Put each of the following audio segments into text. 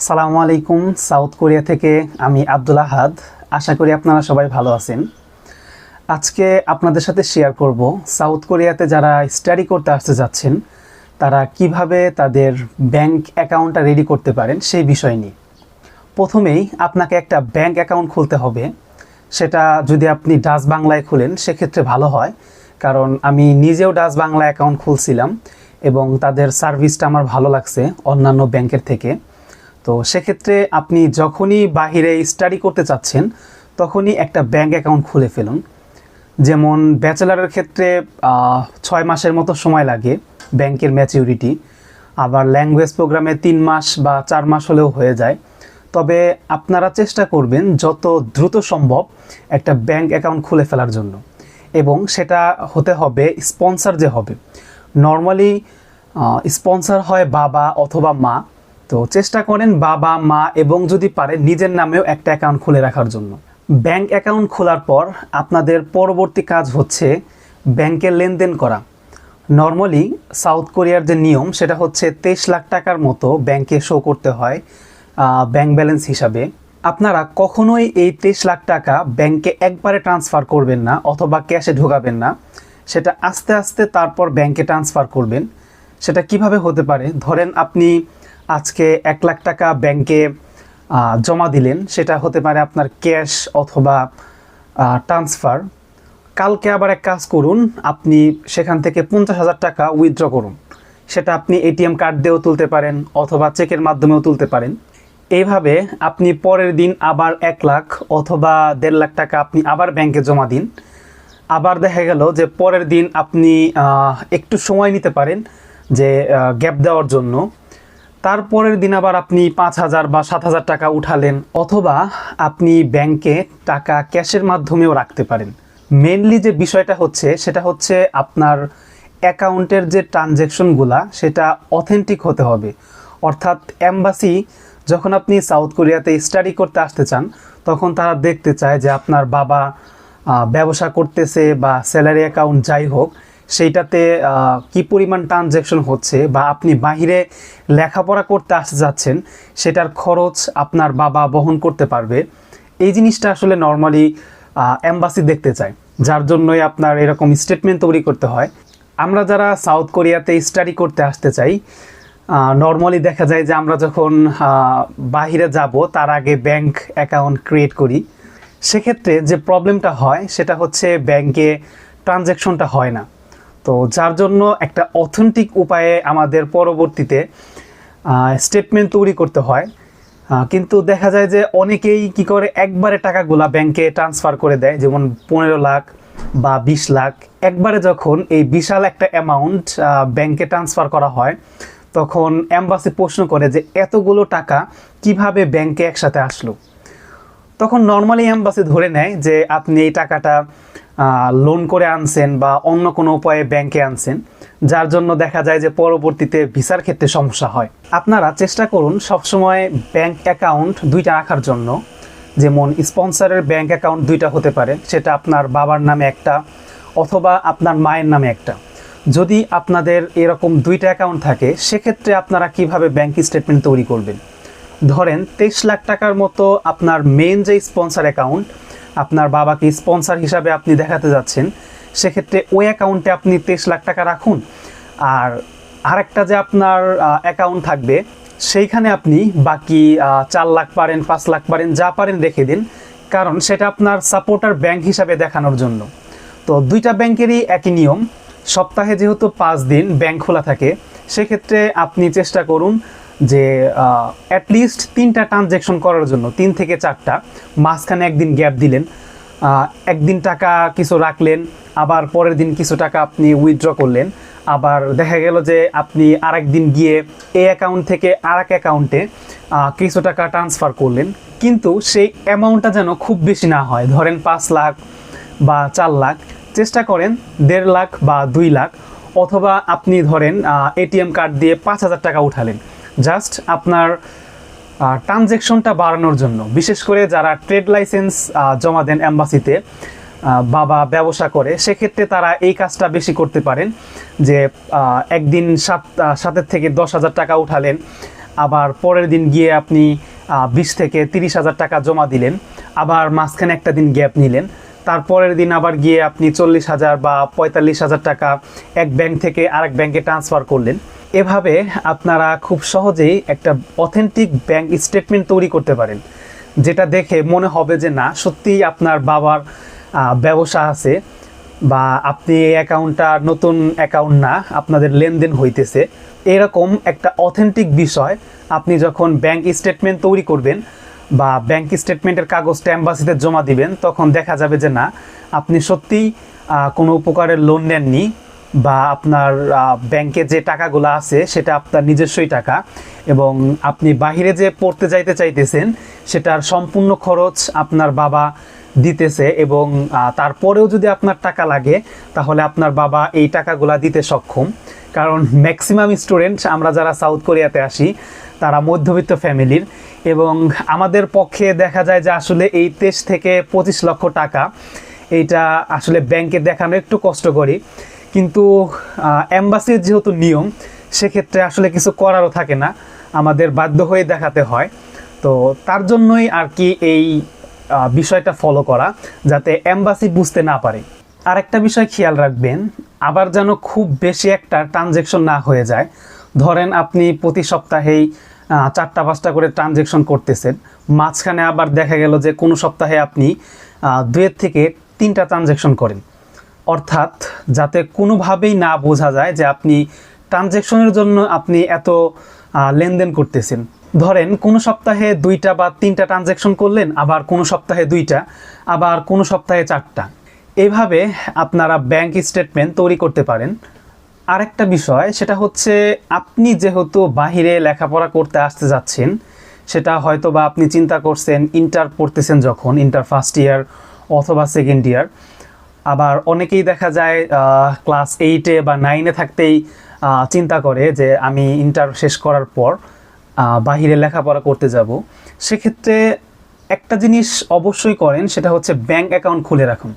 সালামু আলাইকুম, south Korea থেকে আমি আব্দুল আহাদ। আশা করি আপনারা সবাই ভালো আছেন। আজকে আপনাদের সাথে শেয়ার করব সাউথ কোরিয়াতে যারা স্টাডি করতে আসতে যাচ্ছেন, তারা কীভাবে তাদের ব্যাংক অ্যাকাউন্টটা রেডি করতে পারেন সেই বিষয় নিয়ে। প্রথমেই আপনাকে একটা ব্যাংক অ্যাকাউন্ট খুলতে হবে। সেটা যদি আপনি ডাচ বাংলায় খুলেন, সেক্ষেত্রে ভালো হয়। কারণ আমি নিজেও ডাস বাংলা অ্যাকাউন্ট খুলছিলাম এবং তাদের সার্ভিসটা আমার ভালো লাগছে অন্যান্য ব্যাংকের থেকে। তো সেক্ষেত্রে আপনি যখনই বাহিরে স্টাডি করতে চাচ্ছেন, তখনই একটা ব্যাংক অ্যাকাউন্ট খুলে ফেলুন। যেমন ব্যাচেলারের ক্ষেত্রে ছয় মাসের মতো সময় লাগে ব্যাংকের ম্যাচিউরিটি আবার ল্যাঙ্গুয়েজ প্রোগ্রামে তিন মাস বা চার মাস হলেও হয়ে যায়। তবে আপনারা চেষ্টা করবেন যত দ্রুত সম্ভব একটা ব্যাংক অ্যাকাউন্ট খুলে ফেলার জন্য। এবং সেটা হতে হবে স্পন্সর যে হবে। নর্মালি স্পন্সর হয় বাবা অথবা মা। তো চেষ্টা করেন বাবা, মা এবং যদি পারেন নিজের নামেও একটা অ্যাকাউন্ট খুলে রাখার জন্য। ব্যাংক অ্যাকাউন্ট খোলার পর আপনাদের পরবর্তী কাজ হচ্ছে ব্যাংকে লেনদেন করা। নর্মালি সাউথ কোরিয়ার যে নিয়ম সেটা হচ্ছে তেইশ লাখ টাকার মতো ব্যাংকে শো করতে হয় ব্যাংক ব্যালেন্স হিসাবে। আপনারা কখনোই এই তেইশ লাখ টাকা ব্যাংকে একবারে ট্রান্সফার করবেন না অথবা ক্যাশে ঢোকাবেন না। সেটা আস্তে আস্তে তারপর ব্যাংকে ট্রান্সফার করবেন। সেটা কীভাবে হতে পারে? ধরেন আপনি আজকে এক লাখ টাকা ব্যাংকে জমা দিলেন। সেটা হতে পারে আপনার ক্যাশ অথবা ট্রান্সফার। কালকে আবার এক কাজ করুন, আপনি সেখান থেকে পঞ্চাশ হাজার টাকা উইথড্র করুন। সেটা আপনি এটিএম কার্ড দিয়েও তুলতে পারেন অথবা চেকের মাধ্যমেও তুলতে পারেন। এইভাবে আপনি পরের দিন আবার এক লাখ অথবা দেড় লাখ টাকা আপনি আবার ব্যাংকে জমা দিন। আবার দেখা গেল যে পরের দিন আপনি একটু সময় নিতে পারেন যে গ্যাপ দেওয়ার জন্য। তারপরের দিন আবার আপনি পাঁচ হাজার বা সাত হাজার টাকা উঠালেন অথবা আপনি ব্যাংকে টাকা ক্যাশের মাধ্যমেও রাখতে পারেন। মেনলি যে বিষয়টা হচ্ছে, সেটা হচ্ছে আপনার অ্যাকাউন্টের যে ট্রানজ্যাকশনগুলা সেটা অথেন্টিক হতে হবে। অর্থাৎ অ্যাম্বাসি যখন আপনি সাউথ কোরিয়াতে স্টাডি করতে আসতে চান, তখন তারা দেখতে চায় যে আপনার বাবা ব্যবসা করতেছে বা স্যালারি অ্যাকাউন্ট যাই হোক সেইটাতে কি পরিমাণ ট্রানজ্যাকশন হচ্ছে বা আপনি বাহিরে লেখাপড়া করতে আসতে যাচ্ছেন, সেটার খরচ আপনার বাবা বহন করতে পারবে। এই জিনিসটা আসলে নর্মালি অ্যাম্বাসি দেখতে চায়, যার জন্যই আপনার এরকম স্টেটমেন্ট তৈরি করতে হয়। আমরা যারা সাউথ কোরিয়াতে স্টাডি করতে আসতে চাই নর্মালি দেখা যায় যে আমরা যখন বাহিরে যাব, তার আগে ব্যাংক অ্যাকাউন্ট ক্রিয়েট করি। সেক্ষেত্রে যে প্রবলেমটা হয়, সেটা হচ্ছে ব্যাংকে ট্রানজ্যাকশনটা হয় না। তো যার জন্য একটা অথেন্টিক উপায়ে আমাদের পরবর্তীতে স্টেটমেন্ট তৈরি করতে হয়। কিন্তু দেখা যায় যে অনেকেই কি করে, একবারে টাকাগুলা ব্যাংকে ট্রান্সফার করে দেয়। যেমন পনেরো লাখ বা বিশ লাখ। একবারে যখন এই বিশাল একটা অ্যামাউন্ট ব্যাংকে ট্রান্সফার করা হয়, তখন অ্যাম্বাসি প্রশ্ন করে যে এতগুলো টাকা কীভাবে ব্যাংকে একসাথে আসলো? তখন নর্মালি অ্যাম্বাসি ধরে নেয় যে আপনি এই টাকাটা লোন করে আনছেন বা অন্য কোনো উপায়ে ব্যাংকে আনছেন, যার জন্য দেখা যায় যে পরবর্তীতে ভিসার ক্ষেত্রে সমস্যা হয়। আপনারা চেষ্টা করুন সবসময় ব্যাংক অ্যাকাউন্ট দুইটা রাখার জন্য। যেমন স্পন্সরের ব্যাংক অ্যাকাউন্ট দুইটা হতে পারে, সেটা আপনার বাবার নামে একটা অথবা আপনার মায়ের নামে একটা। যদি আপনাদের এরকম দুইটা অ্যাকাউন্ট থাকে, সেক্ষেত্রে আপনারা কীভাবে ব্যাংক স্টেটমেন্ট তৈরি করবেন? ধরেন তেইশ লাখ টাকার মতো আপনার মেন যে স্পন্সর অ্যাকাউন্ট আপনার বাবাকে স্পন্সর হিসাবে আপনি দেখাতে যাচ্ছেন, সেক্ষেত্রে ওই অ্যাকাউন্টে আপনি তেইশ লাখ টাকা রাখুন। আর আরেকটা যে আপনার অ্যাকাউন্ট থাকবে, সেইখানে আপনি বাকি চার লাখ পারেন, পাঁচ লাখ পারেন, যা পারেন রেখে দিন। কারণ সেটা আপনার সাপোর্টার ব্যাংক হিসাবে দেখানোর জন্য। তো দুইটা ব্যাংকেরই একই নিয়ম। সপ্তাহে যেহেতু পাঁচ দিন ব্যাংক খোলা থাকে, সেক্ষেত্রে আপনি চেষ্টা করুন যে অ্যাটলিস্ট তিনটা ট্রানজ্যাকশন করার জন্য, তিন থেকে চারটা, মাঝখানে একদিন গ্যাপ দিলেন একদিন টাকা কিছু রাখলেন, আবার পরের দিন কিছু টাকা আপনি উইথড্র করলেন, আবার দেখা গেল যে আপনি আরেক দিন গিয়ে এই অ্যাকাউন্ট থেকে আর এক অ্যাকাউন্টে কিছু টাকা ট্রান্সফার করলেন, কিন্তু সেই অ্যামাউন্টটা যেন খুব বেশি না হয়, ধরেন পাঁচ লাখ বা চার লাখ, চেষ্টা করেন দেড় লাখ বা দুই লাখ, অথবা আপনি ধরেন এটিএম কার্ড দিয়ে পাঁচ হাজার টাকা উঠালেন। জাস্ট আপনার ট্রানজ্যাকশনটা বাড়ানোর জন্য। বিশেষ করে যারা ট্রেড লাইসেন্স জমা দেন অ্যাম্বাসিতে বাবা ব্যবসা করে, সেক্ষেত্রে তারা এই কাজটা বেশি করতে পারেন যে একদিন সাত সাতের থেকে দশ হাজার টাকা উঠালেন, আবার পরের দিন গিয়ে আপনি বিশ থেকে তিরিশ হাজার টাকা জমা দিলেন, আবার মাঝখানে একটা দিন গ্যাপ নিলেন। তারপরের দিন আবার গিয়ে আপনি চল্লিশ হাজার বা পঁয়তাল্লিশ হাজার টাকা এক ব্যাংক থেকে আরেক ব্যাংকে ট্রান্সফার করলেন। এভাবে আপনারা খুব সহজেই একটা অথেন্টিক ব্যাংক স্টেটমেন্ট তৈরি করতে পারেন, যেটা দেখে মনে হবে যে না, সত্যিই আপনার বাবার ব্যবসা আছে বা আপনি এই অ্যাকাউন্টটা নতুন অ্যাকাউন্ট না, আপনাদের লেনদেন হইতেছে। এরকম একটা অথেন্টিক বিষয় আপনি যখন ব্যাংক স্টেটমেন্ট তৈরি করবেন বা ব্যাংক স্টেটমেন্টের কাগজটা অ্যাম্বাসিতে জমা দিবেন, তখন দেখা যাবে যে না, আপনি সত্যিই কোনো উপকারের লোন নেননি বা আপনার ব্যাংকে যে টাকাগুলো আছে, সেটা আপনার নিজস্বই টাকা এবং আপনি বাহিরে যে পড়তে যাইতে চাইতেছেন, সেটার সম্পূর্ণ খরচ আপনার বাবা দিতেছে এবং তারপরেও যদি আপনার টাকা লাগে, তাহলে আপনার বাবা এই টাকাগুলা দিতে সক্ষম। কারণ ম্যাক্সিমাম স্টুডেন্ট আমরা যারা সাউথ কোরিয়াতে আসি, তারা মধ্যবিত্ত ফ্যামিলির এবং আমাদের পক্ষে দেখা যায় যে আসলে এই তেইশ থেকে পঁচিশ লক্ষ টাকা, এইটা আসলে ব্যাংকে দেখানো একটু কষ্ট করি কিন্তু অ্যাম্বাসির যেহেতু নিয়ম, সেক্ষেত্রে আসলে কিছু করারও থাকে না। আমাদের বাধ্য হয়ে দেখাতে হয়। তো তার জন্যই আর কি এই বিষয়টা ফলো করা যাতে অ্যাম্বাসি বুঝতে না পারে। আরেকটা বিষয় খেয়াল রাখবেন, আবার যেন খুব বেশি একটা ট্রানজেকশন না হয়ে যায়। ধরেন আপনি প্রতি সপ্তাহেই চারটা, পাঁচটা করে ট্রানজেকশন করতেছেন, মাঝখানে আবার দেখা গেল যে কোনো সপ্তাহে আপনি দুয়ের থেকে তিনটা ট্রানজেকশন করেন। অর্থাৎ যাতে কোনোভাবেই না বোঝা যায় যে আপনি ট্রানজেকশনের জন্য আপনি এত লেনদেন করতেছেন। ধরেন, কোনো সপ্তাহে দুইটা বা তিনটা ট্রানজ্যাকশন করলেন, আবার কোনো সপ্তাহে দুইটা, আবার কোনো সপ্তাহে চারটা। এইভাবে আপনারা ব্যাংক স্টেটমেন্ট তৈরি করতে পারেন। আরেকটা বিষয়, সেটা হচ্ছে আপনি যেহেতু বাহিরে লেখাপড়া করতে আসতে যাচ্ছেন, সেটা হয়তো বা আপনি চিন্তা করছেন, ইন্টার পড়তেছেন যখন, ইন্টার ফার্স্ট ইয়ার অথবা সেকেন্ড ইয়ার। আবার অনেকেই দেখা যায় ক্লাস এইটে বা নাইনে থাকতেই চিন্তা করে যে আমি ইন্টার শেষ করার পর বাহিরে লেখাপড়া করতে যাব, সেক্ষেত্রে একটা জিনিস অবশ্যই করেন, সেটা হচ্ছে ব্যাংক অ্যাকাউন্ট খুলে রাখুন।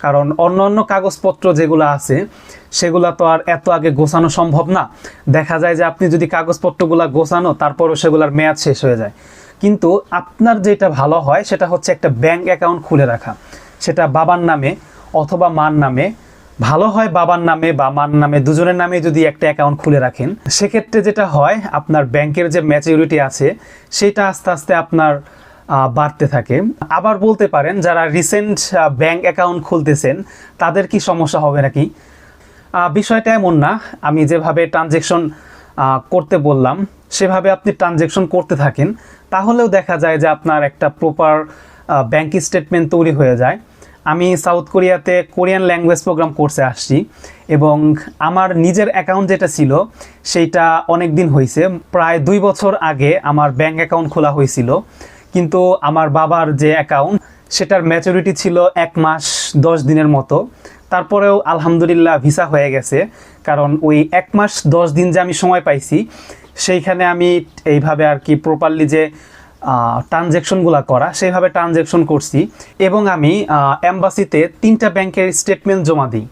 কারণ অন্য অন্য কাগজপত্র যেগুলো আছে, সেগুলো তো আর এত আগে গোছানো সম্ভব না। দেখা যায় যে আপনি যদি কাগজপত্রগুলো গোছানো, তারপরও সেগুলোর মেয়াদ শেষ হয়ে যায়। কিন্তু আপনার যেটা ভালো হয়, সেটা হচ্ছে একটা ব্যাংক অ্যাকাউন্ট খুলে রাখা। সেটা বাবার নামে অথবা মার নামে ভালো হয় বাবার নামে বা মার নামে, দুজনের নামে যদি একটা অ্যাকাউন্ট খুলে রাখেন, সেক্ষেত্রে যেটা হয়, আপনার ব্যাংকের যে ম্যাচিউরিটি আছে, সেটা আস্তে আস্তে আপনার বাড়তে থাকে। আবার বলতে পারেন, যারা রিসেন্ট ব্যাংক অ্যাকাউন্ট খুলতেছেন, তাদের কি সমস্যা হবে নাকি? বিষয়টা এমন না। আমি যেভাবে ট্রানজেকশন করতে বললাম, সেভাবে আপনি ট্রানজেকশন করতে থাকেন, তাহলেও দেখা যায় যে আপনার একটা প্রপার ব্যাংক স্টেটমেন্ট তৈরি হয়ে যায়। আমি সাউথ কোরিয়াতে কোরিয়ান ল্যাঙ্গুয়েজ প্রোগ্রাম কোর্সে আসছি এবং আমার নিজের অ্যাকাউন্ট যেটা ছিল, সেইটা অনেক দিন হয়েছে প্রায় দুই বছর আগে আমার ব্যাঙ্ক অ্যাকাউন্ট খোলা হয়েছিল কিন্তু আমার বাবার যে অ্যাকাউন্ট, সেটার ম্যাচুরিটি ছিল এক মাস দশ দিনের মতো। তারপরেও আলহামদুলিল্লাহ ভিসা হয়ে গেছে। কারণ ওই এক মাস দশ দিন যে আমি সময় পাইছি, সেইখানে আমি এইভাবে আর কি প্রপারলি যে ট্রানজ্যাকশনগুলো করা, সেইভাবে ট্রানজ্যাকশন করছি। এবং আমি অ্যাম্বাসিতে তিনটা ব্যাংকের স্টেটমেন্ট জমা দিই।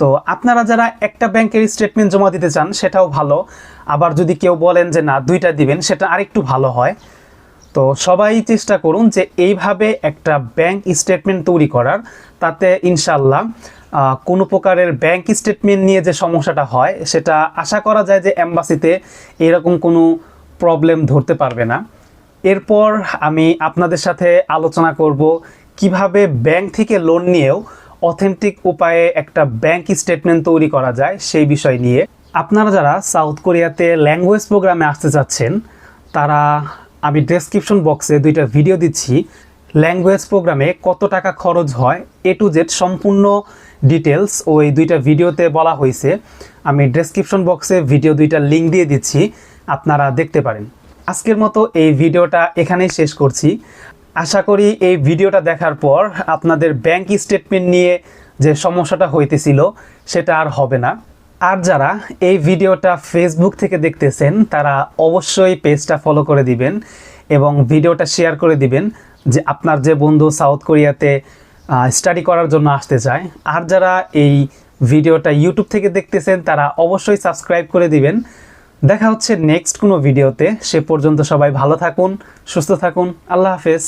তো আপনারা যারা একটা ব্যাংকের স্টেটমেন্ট জমা দিতে চান, সেটাও ভালো। আবার যদি কেউ বলেন যে না, দুইটা দিবেন, সেটা আরেকটু ভালো হয়। তো সবাই চেষ্টা করুন যে এইভাবে একটা ব্যাংক স্টেটমেন্ট তৈরি করার। তাতে ইনশাল্লাহ কোনো প্রকারের ব্যাংক স্টেটমেন্ট নিয়ে যে সমস্যাটা হয়, সেটা আশা করা যায় যে অ্যাম্বাসিতে এরকম কোনো প্রবলেম ধরতে পারবে না। এরপর আমি আপনাদের সাথে আলোচনা করব কীভাবে ব্যাংক থেকে লোন নিয়েও অথেন্টিক উপায়ে একটা ব্যাংক স্টেটমেন্ট তৈরি করা যায় সেই বিষয় নিয়ে। আপনারা যারা সাউথ কোরিয়াতে ল্যাঙ্গুয়েজ প্রোগ্রামে আসতে চাচ্ছেন, তারা আমি ডেসক্রিপশন বক্সে দুইটা ভিডিও দিচ্ছি। ল্যাঙ্গুয়েজ প্রোগ্রামে কত টাকা খরচ হয়, এ টু জেড সম্পূর্ণ ডিটেলস ওই দুইটা ভিডিওতে বলা হয়েছে। আমি ডেসক্রিপশন বক্সে ভিডিও দুইটা লিঙ্ক দিয়ে দিচ্ছি, আপনারা দেখতে পারেন। আজকের মতো এই ভিডিওটা এখানেই শেষ করছি। আশা করি এই ভিডিওটা দেখার পর আপনাদের ব্যাংক স্টেটমেন্ট নিয়ে যে সমস্যাটা হইতেছিল, সেটা আর হবে না। আর যারা এই ভিডিওটা ফেসবুক থেকে দেখতেছেন, তারা অবশ্যই পেজটা ফলো করে দিবেন এবং ভিডিওটা শেয়ার করে দিবেন যে আপনার যে বন্ধু সাউথ কোরিয়াতে স্টাডি করার জন্য আসতে চায়। আর যারা এই ভিডিওটা ইউটিউব থেকে দেখতেছেন, তারা অবশ্যই সাবস্ক্রাইব করে দিবেন। দেখা হচ্ছে নেক্সট কোনো ভিডিওতে সে পর্যন্ত সবাই ভালো থাকুন সুস্থ থাকুন। আল্লাহ হাফেজ।